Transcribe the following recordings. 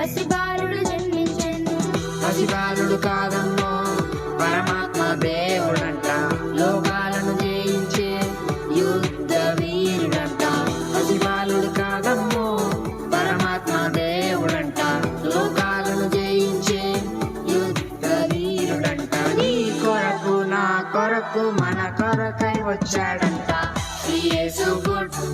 పసిబాలుడు జన్మించను. పసిబాలుడు కాదమ్మో పరమాత్మ దేవుడంట. లోకాలను జయించే యుద్ధ వీరుడంట. పసిబాలుడు కాదమ్మో పరమాత్మ దేవుడంట. లోకాలను జయించే యుద్ధ వీరుడంట. నీ కొరకు నా కొరకు మన కొరకై వచ్చాడంట. యేసు గుడ్.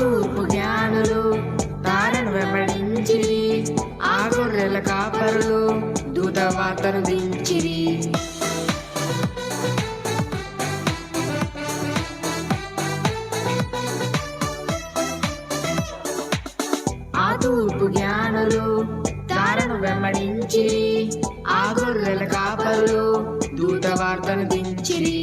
తూర్పు జ్ఞానులు తారను వెంబడించిరి. ఆ గొర్రెల కాపరులు దూత వార్తను దించిరి. ఆ తూర్పు జ్ఞానులు తారను వెంబడించిరి. ఆ గొర్రెల కాపరులు దూత వార్తను దించిరి.